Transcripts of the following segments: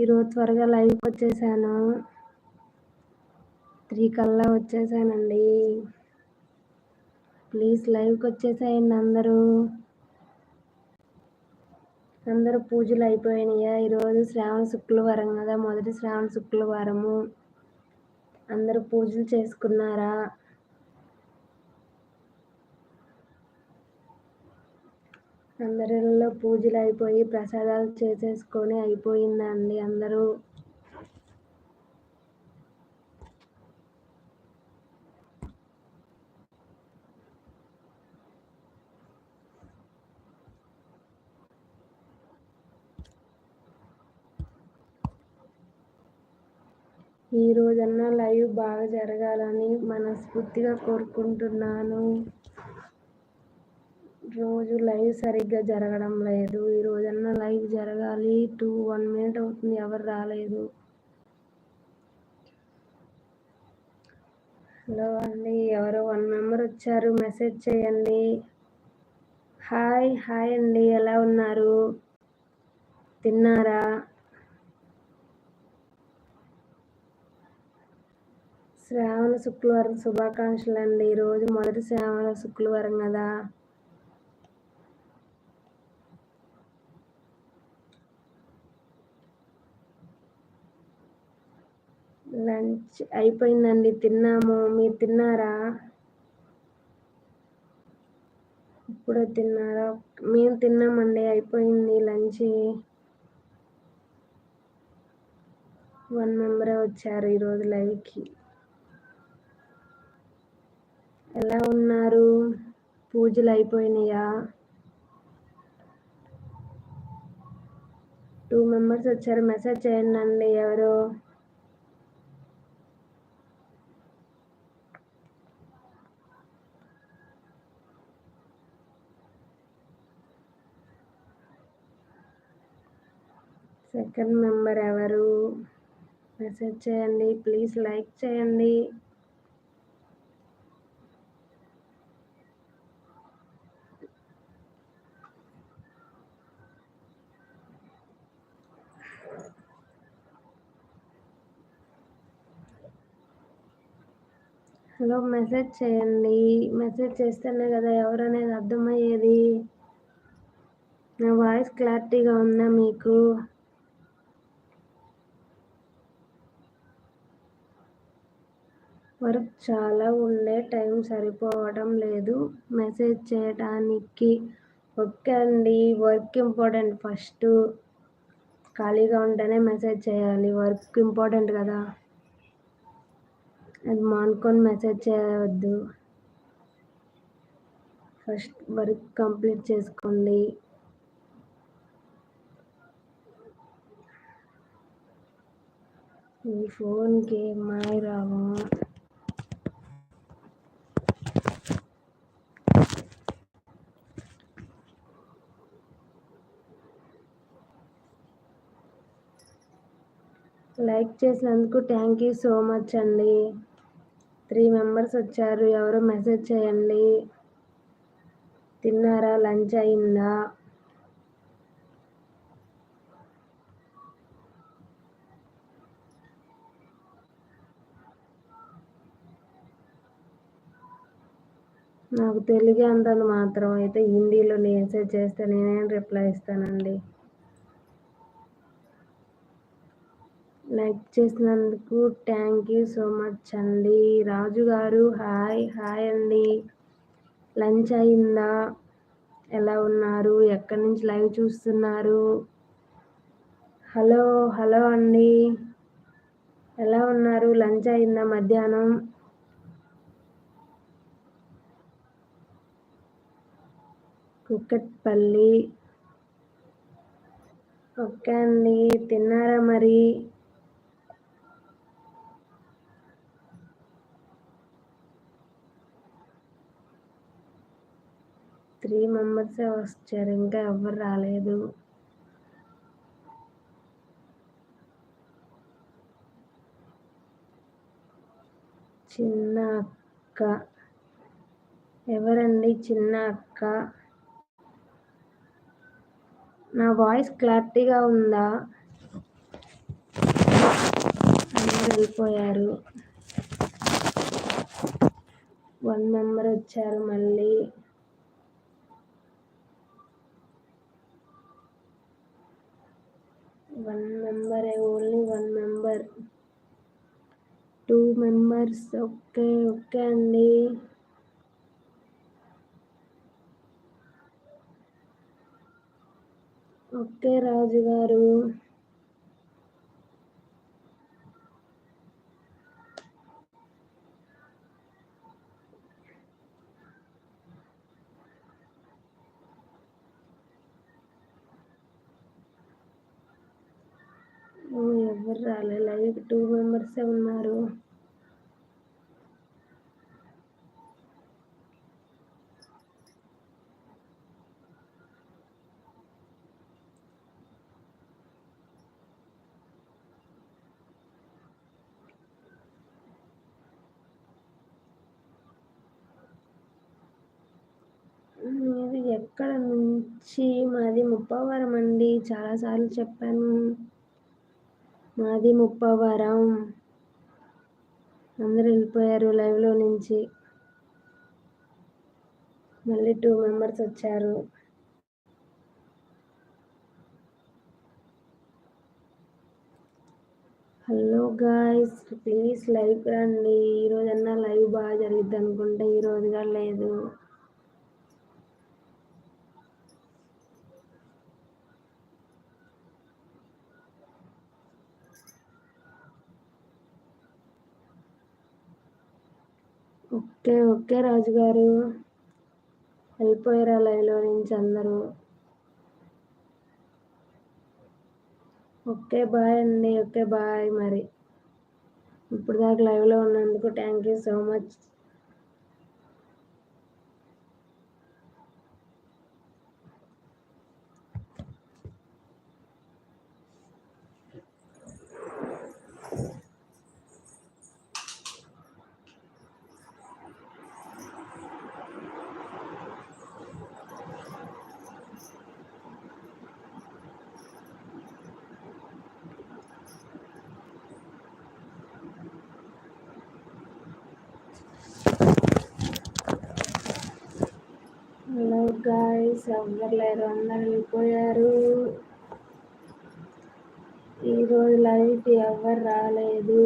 ఈరోజు త్వరగా లైవ్కి వచ్చేసాను. త్రీ కల్లా వచ్చేసానండి. ప్లీజ్ లైవ్కి వచ్చేసాయండి అందరూ. అందరూ పూజలు అయిపోయినాయా? ఈరోజు శ్రావణ శుక్రవారం కదా. మొదటి శ్రావణ శుక్రవారము అందరూ పూజలు చేసుకున్నారా? అందరిలో పూజలు అయిపోయి ప్రసాదాలు చేసేసుకొని అయిపోయిందండి అందరూ. ఈ రోజన్నా లైవ్ బాగా జరగాలని మనస్ఫూర్తిగా కోరుకుంటున్నాను. రోజు లైవ్ సరిగ్గా జరగడం లేదు. ఈ రోజన్నా లైవ్ జరగాలి. టూ వన్ మినిట్ అవుతుంది. ఎవరు రాలేదు. హలో అండి. ఎవరో వన్ మెంబర్ వచ్చారు. మెసేజ్ చేయండి. హాయ్ హాయ్ అండి. ఎలా ఉన్నారు? తిన్నారా? శ్రావణ శుక్రవారం శుభాకాంక్షలు అండి ఈరోజు మొదటి శ్రావణ శుక్రవారం కదా. లంచ్ అయిపోయిందండి. తిన్నాము. మీరు తిన్నారా? ఇప్పుడే తిన్నారా? మేము తిన్నామండి. అయిపోయింది లంచ్. వన్ మెంబరే వచ్చారు ఈరోజు లైవ్కి. ఎలా ఉన్నారు? పూజలు అయిపోయినాయా? టూ మెంబర్స్ వచ్చారు. మెసేజ్ చేయండి అండి ఎవరు. సెకండ్ మెంబర్ ఎవరు? మెసేజ్ చేయండి ప్లీజ్ లైక్ చేయండి. హలో మెసేజ్ చేయండి. మెసేజ్ చేస్తేనే కదా ఎవరనేది అర్థమయ్యేది? నా వాయిస్ క్లారిటీగా ఉందా మీకు? వర్క్ చాలా ఉండే టైం సరిపోవడం లేదు. మెసేజ్ చేయడానికి ఓకే అండి వర్క్ ఇంపార్టెంట్ ఫస్ట్. ఖాళీగా ఉంటేనే మెసేజ్ చేయాలి. వర్క్ ఇంపార్టెంట్ కదా. అది మానుకొని మెసేజ్ చేయవద్దు. ఫస్ట్ వర్క్ కంప్లీట్ చేసుకోండి. ఈ ఫోన్కి మాయ రావా? లైక్ చేసినందుకు థ్యాంక్ యూ సో మచ్ అండి. త్రీ మెంబర్స్ వచ్చారు ఎవరో మెసేజ్ చేయండి. తిన్నారా? లంచ్ అయిందా? నాకు తెలుగే అంతంత మాత్రం అయితే హిందీలో మెసేజ్ చేస్తే నేనేం రిప్లై ఇస్తానండి. లైక్ చేసినందుకు థ్యాంక్ యూ సో మచ్ అండి. రాజు గారు హాయ్ హాయ్ అండి. లంచ్ అయిందా? ఎలా ఉన్నారు? ఎక్కడి నుంచి లైవ్ చూస్తున్నారు? హలో హలో అండి. ఎలా ఉన్నారు? లంచ్ అయిందా? మధ్యాహ్నం? కుక్కట్పల్లి. ఓకే అండి. తిన్నారా మరి? త్రీ మెంబర్సే వచ్చారు ఇంకా ఎవరు రాలేదు. చిన్న అక్క ఎవరండి చిన్న అక్క నా వాయిస్ క్లారిటీగా ఉందా? వెళ్ళిపోయారు. వన్ మెంబర్ వచ్చారు మళ్ళీ. One member only one member two members okay okay అండి ఓకే రాజు గారు. ఎవరు రాలే లైవ్ టూ మెంబర్సే ఉన్నారు? మీది ఎక్కడ నుంచి? మాది ముప్పవరం అండి. చాలాసార్లు చెప్పాను. మాది ముప్పవరం. అందరు వెళ్ళిపోయారు లైవ్లో నుంచి. మళ్ళీ టూ మెంబర్స్ వచ్చారు. హలో గాయస్ ప్లీజ్ లైవ్ రండి. ఈరోజన్నా లైవ్ బాగా జరిగిద్ది అనుకుంటే ఈరోజుగా లేదు. ఓకే ఓకే రాజు గారు వెళ్ళిపోయారా లైవ్లో నుంచి అందరూ. ఓకే బాయ్ అండి ఓకే బాయ్ మరి. ఇప్పుడు దాకా లైవ్లో ఉన్నందుకు thank you so much hello guys ఎవ్వరు లేరు అందరు వెళ్ళిపోయారు ఈరోజు లైవ్కి ఎవరు రాలేదు.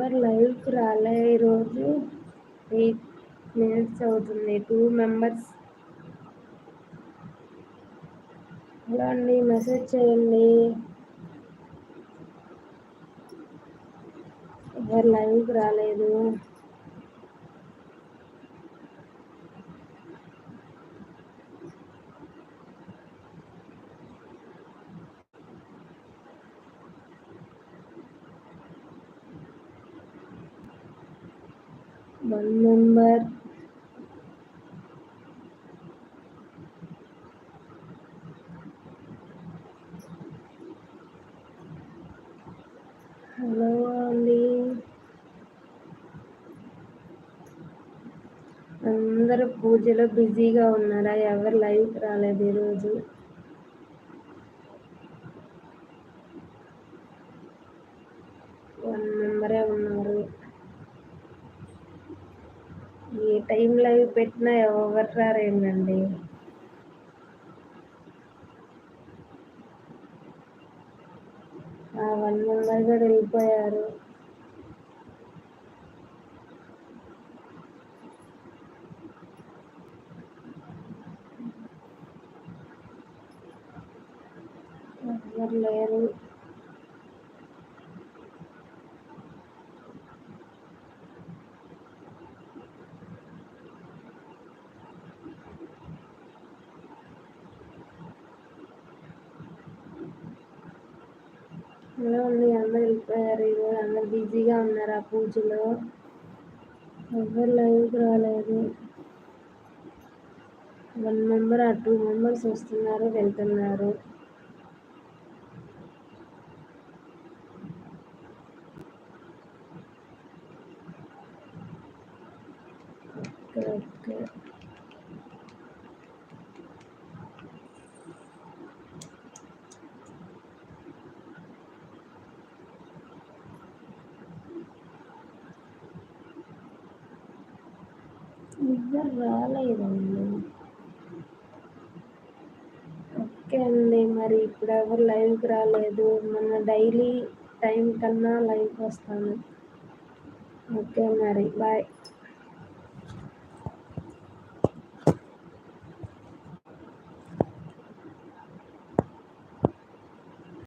ఎవ్వరు లైవ్కి రాలే ఈరోజు. ఎయిట్ మినిట్స్ అవుతుంది టూ మెంబర్స్. హలో అండి మెసేజ్ చేయండి. ఎవరు లైవ్కి రాలేదు వన్ మెంబర్ హలో అండి. అందరూ పూజలో బిజీగా ఉన్నారా? ఎవరు లైవ్కి రాలేదు ఈరోజు? వన్ మెంబరే ఉన్నారు. ఏ టైం లైవ్ పెట్టినా ఎవరు రారేంటండి? ఎవరు లేరు అందరూ వెళ్ళిపోయారు ఈరోజు అందరు బిజీగా ఉన్నారు ఆ పూజలో? ఎవరు లైవ్కి రాలేదు. వన్ మెంబర్ ఆ టూ మెంబర్స్ వస్తున్నారు వెళ్తున్నారు. ఓకే ఎవ్వరు రాలేదండి ఓకే అండి మరి ఇప్పుడు ఎవరు లైవ్కి రాలేదు. మన డైలీ టైం కన్నా లైవ్కి వస్తాను. ఓకే మరి బాయ్.